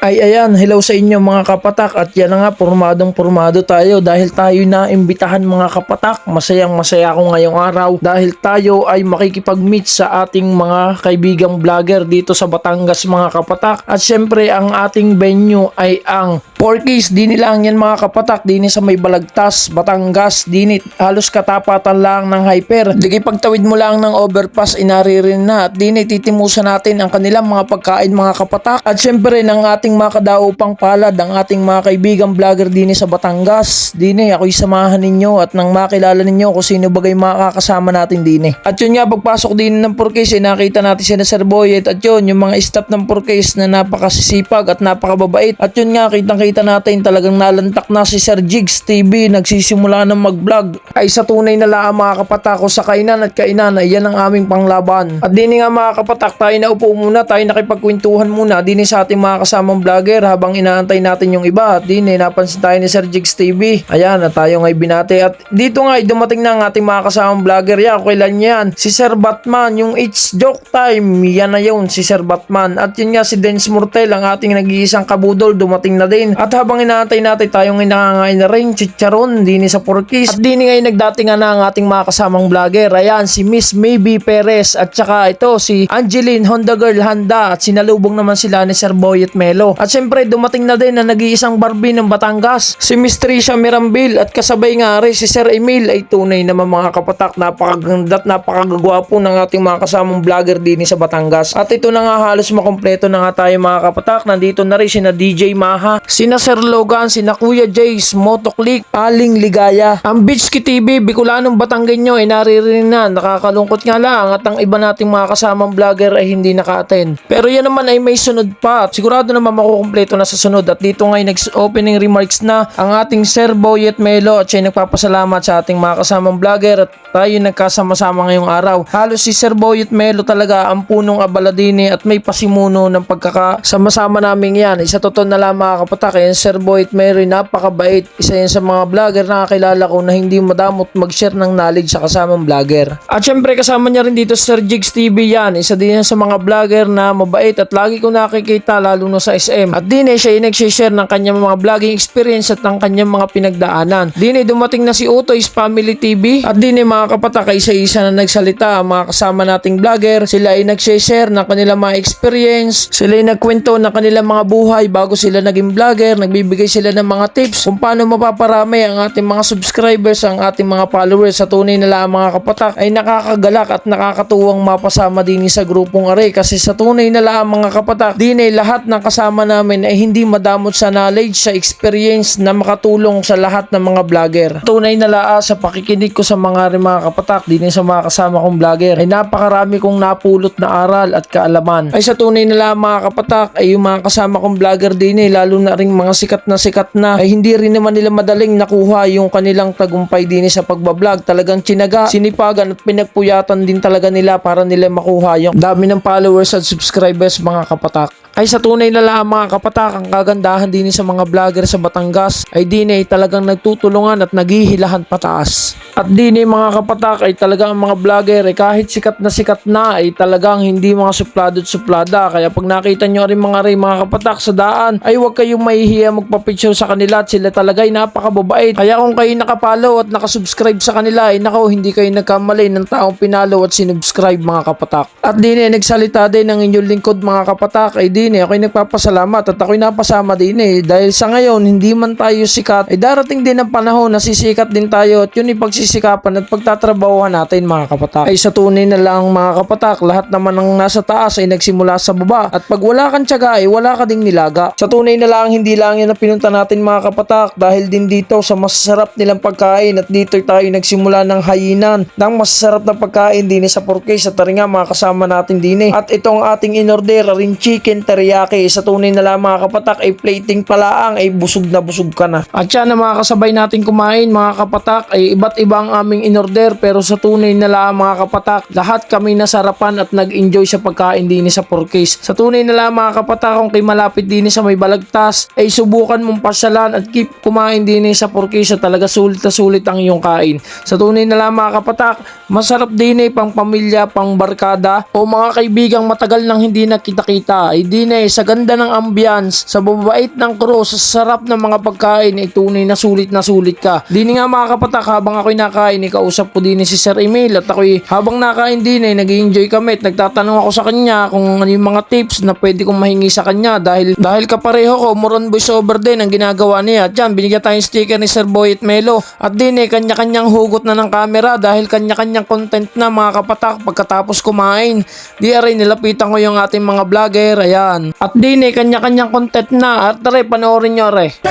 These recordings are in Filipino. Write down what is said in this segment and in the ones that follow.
Ay ayan, hello sa inyo mga kapatak at yan na nga, pormadong pormado tayo dahil tayo na imbitahan mga kapatak. Masayang masaya ako ngayong araw dahil tayo ay makikipag-meet sa ating mga kaibigang vlogger dito sa Batangas mga kapatak. At syempre ang ating venue ay ang Porkies, di nilang yan mga kapatak, di ni sa may Balagtas, Batangas, dinit halos katapatan lang ng hyper. Di pagtawid mo lang ng overpass, inaririn na at di titimusan natin ang kanilang mga pagkain mga kapatak. At syempre ng ating mga kadaupang palad, ang ating mga kaibigang vlogger din sa Batangas. Dini, ako'y samahan ninyo at nang makilala ninyo kung sino bagay makakasama natin din At yun nga, pagpasok din ng Purkis, eh, nakita natin si na Sir Boyet at yun, yung mga staff ng Purkis na napakasisipag at napakababait. At yun nga, kitang-kita natin talagang nalantak na si Sir Jigs TV, nagsisimula ng mag-vlog. Ay sa tunay na lang mga kapatako sa kainan at kainan, ay yan ang aming panglaban. At dini nga mga kapatak, tayo na upo muna, tayo nakipagkwentuhan muna, dini sa ating mga kasamang vlogger habang inaantay natin yung iba. At dini, napansin tayo ni Sir Jigs TV. Ayan, at tayo nga'y binate. At dito nga, dumating na ang ating mga kasamang vlogger. Yan, kailan yan? Si Sir Batman, yung It's Joke Time. Yan na yun, si Sir Batman. At yun nga, si Dance Mortel, ang ating nag-iisang kabudol, dumating na din. At habang inaantay natin, tayong inangangain na rin, chicharon, dini sa Porkis. At dini ngayon nagdating na ang ating mga kasamang vlogger. Ayan, si Miss Maybe Perez. At saka ito, si Angeline Honda Girl Handa. At sinalubong naman sila ni Sir Boyet Melo. At syempre, dumating na din na nag-iisang Barbie ng Batangas. Si Miss Trisha Mirambil. At kasabay nga rin si Sir Emil ay tunay naman mga kapatak. Napakaganda at napakagwapo ng ating mga kasamang vlogger din sa Batangas. At ito na nga halos makompleto na nga tayo mga kapatak. Nandito na rin sina DJ Maha, sina Sir Logan, sina Kuya Jace, Motoclick, Aling Ligaya. Ang Beachki TV, Bicolanong Batanggenyo ay naririnig na. Nakakalungkot nga lang at ang iba nating mga kasamang vlogger ay hindi naka-attend. Pero yan naman ay may sunod pa sigurado naman makukumpleto na sa sunod. At dito ngayon nag-opening remarks na ang ating Sir Boyet Melo at siya nagpapasalamat sa ating mga kasamang vlogger at tayo nagkasama-sama ngayong araw. Halos si Sir Boyet Melo talaga ang punong abaladini at may pasimuno ng pagkakasama-sama namin yan. Isa totoo na lang mga kapatak, yan Sir Boyet Melo napakabait. Isa yan sa mga vlogger na kakilala ko na hindi madamot mag-share ng knowledge sa kasamang vlogger. At syempre kasama niya rin dito Sir Jigs TV yan. Isa din yan sa mga vlogger na mabait at lagi ko nakikita lalo na sa SM. At din eh, siya ay nag-share ng kanyang mga vlogging experience at ng kanyang mga pinagdaanan. Din eh, dumating na si Utoy's Family TV at din eh, mga kapatak isa-isa na nagsalita ang mga kasama nating vlogger. Sila ay nag-share ng kanilang mga experience. Sila ay nagkwento ng kanilang mga buhay bago sila naging vlogger. Nagbibigay sila ng mga tips kung paano mapaparami ang ating mga subscribers, ang ating mga followers sa tunay na lang mga kapatak ay nakakagalak at nakakatuwang mapasama din sa grupong are kasi sa tunay na lang mga kapatak din ay lahat ng kasama namin ay hindi madamot sa knowledge, sa experience na makatulong sa lahat ng mga vlogger. Tunay na laa sa pakikinig ko sa mga mga kapatak din sa mga kasama kong vlogger ay napakarami kong napulot na aral at kaalaman. Ay sa tunay na lang mga kapatak ay yung mga kasama kong vlogger din eh, lalo na ring mga sikat na sikat na ay hindi rin naman nila madaling nakuha yung kanilang tagumpay din sa pagbablog. Talagang tsinaga, sinipagan at pinagpuyatan din talaga nila para nila makuha yung dami ng followers at subscribers mga kapatak. Ay sa tunay na lang mga kapatak, ang kagandahan din sa mga vlogger sa Batangas ay din ay talagang nagtutulungan at naghihilahan pataas. At din ay mga kapatak ay talagang mga vlogger ay kahit sikat na sikat na ay talagang hindi mga suplado at suplada. Kaya pag nakita nyo rin mga rin mga kapatak sa daan ay huwag kayong mahihiya magpa-picture sa kanila at sila talaga ay napakababait. Kaya kung kayo nakapalo at nakasubscribe sa kanila ay nako hindi kayo nagkamali ng taong pinalo at sinubscribe mga kapatak. At din ay nagsalita din ng inyong lingkod mga kapatak ay din eh ako'y nagpapasalamat at ako'y napasama din eh dahil sa ngayon hindi man tayo sikat ay darating din ang panahon na sisikat din tayo at yun ipagsisikapan at pagtatrabahuhan natin mga kapatak. Ay sa tunay na lang mga kapatak lahat naman ng nasa taas ay nagsimula sa baba at pag wala kang tiyaga ay wala ka ding nilaga. Sa tunay na lang hindi lang yan na pinunta natin mga kapatak dahil din dito sa masasarap nilang pagkain at dito tayo nagsimula ng hayinan ng masasarap na pagkain din sa Porkis at tari nga mga kasama natin din eh. At itong ating inorder rin chicken teriyaki sa tunay na lang mga kapatak ay plating palaang ay busog na busog ka na. At yan na mga kasabay natin kumain mga kapatak ay iba't iba ang aming inorder pero sa tunay na lang mga kapatak, lahat kami nasarapan at nag-enjoy sa pagkain din sa Porkis. Sa tunay na lang mga kapatak, kung kay malapit din sa may balagtas, ay subukan mong pasyalan at keep kumain din sa Porkis sa talaga sulit na sulit ang iyong kain. Sa tunay na lang mga kapatak, masarap din eh pang pamilya, pang barkada o mga kaibigang matagal nang hindi nakita-kita. Ay din eh, sa ganda ng ambience, sa babait ng crew, sa sarap ng mga pagkain, ay tunay na sulit na sulit ka. Dini nga mga kapatak, habang ako'y nakain, ikausap ko din si Sir Emil at ako'y habang nakain din eh, nag enjoy kami at nagtatanong ako sa kanya kung ano yung mga tips na pwede kong mahingi sa kanya dahil dahil kapareho ko, Moron voice over din ang ginagawa niya. At yan, binigyan tayong sticker ni Sir Boy at Melo. At din eh, kanya-kanyang hugot na ng camera dahil kanya-kanyang content na mga kapatak pagkatapos kumain. Di aray, nilapitan ko yung ating mga vlogger, ayan. At din eh, kanya-kanyang content na. At tare, panoorin nyo re.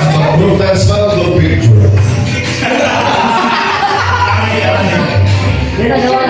Dalawa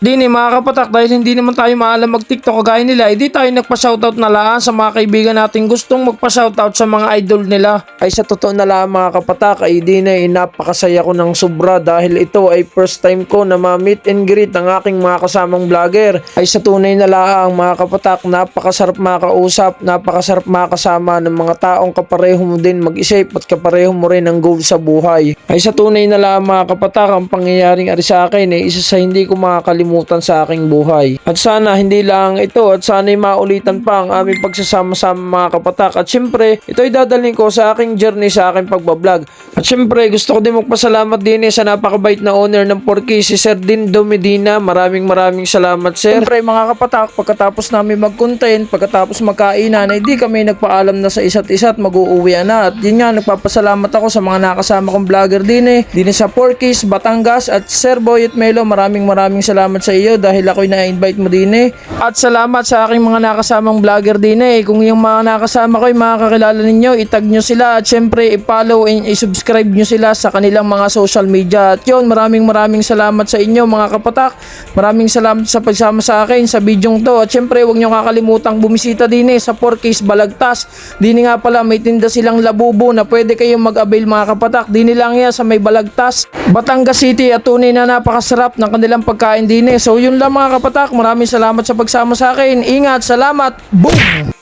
Dini mga kapatak dahil hindi naman tayo maalam mag TikTok kagaya nila, hindi tayo nagpa-shoutout na laan sa mga kaibigan natin gustong magpa-shoutout sa mga idol nila. Ay sa totoo na lang mga kapatak ay di na eh, napakasaya ko ng sobra dahil ito ay first time ko na ma-meet and greet ang aking mga kasamang vlogger. Ay sa tunay na lang mga kapatak, napakasarap makakausap, napakasarap makasama ng mga taong kapareho mo din mag-isip at kapareho mo rin ang goal sa buhay. Ay sa tunay na lang mga kapatak, ang pangyayaring ari sa akin ay isa sa hindi ko makakalimutan sa aking buhay. At sana hindi lang ito at sana'y maulitan pa ang aming pagsasama-sama mga kapatak. At syempre, ito ay dadalhin ko sa aking journey sa aking pagbablog. At syempre, gusto ko din magpasalamat din eh sa napakabait na owner ng Porky, si Sir Dindo Medina. Maraming maraming salamat, sir. Syempre, mga kapatak, pagkatapos namin mag-content, pagkatapos magkainan, ay di kami nagpaalam na sa isa't isa at mag-uuwi na. At yun nga, nagpapasalamat ako sa mga nakasama kong vlogger din eh. Din sa Porky's, Batangas at Sir Boy at Melo. Maraming maraming salamat sa iyo dahil ako'y na-invite mo din eh. At salamat sa aking mga nakasamang vlogger din eh. Kung yung mga nakasama ko ay makakilala ninyo, itag nyo sila at syempre i-follow and i-subscribe nyo sila sa kanilang mga social media. At yun, maraming maraming salamat sa inyo mga kapatak. Maraming salamat sa pagsama sa akin sa bidyong to. At syempre, huwag nyo kakalimutang bumisita din eh sa 4Ks Balagtas. Dini nga pala, may tinda silang labubo na pwede kayong mag-avail mga kapatak. Dini lang yan sa may Balagtas, Batangas City at tunay na napakasarap ng kanilang pagkain din eh. So yun lang mga kapatak, maraming salamat sa pagsama sa akin. Ingat, salamat, boom!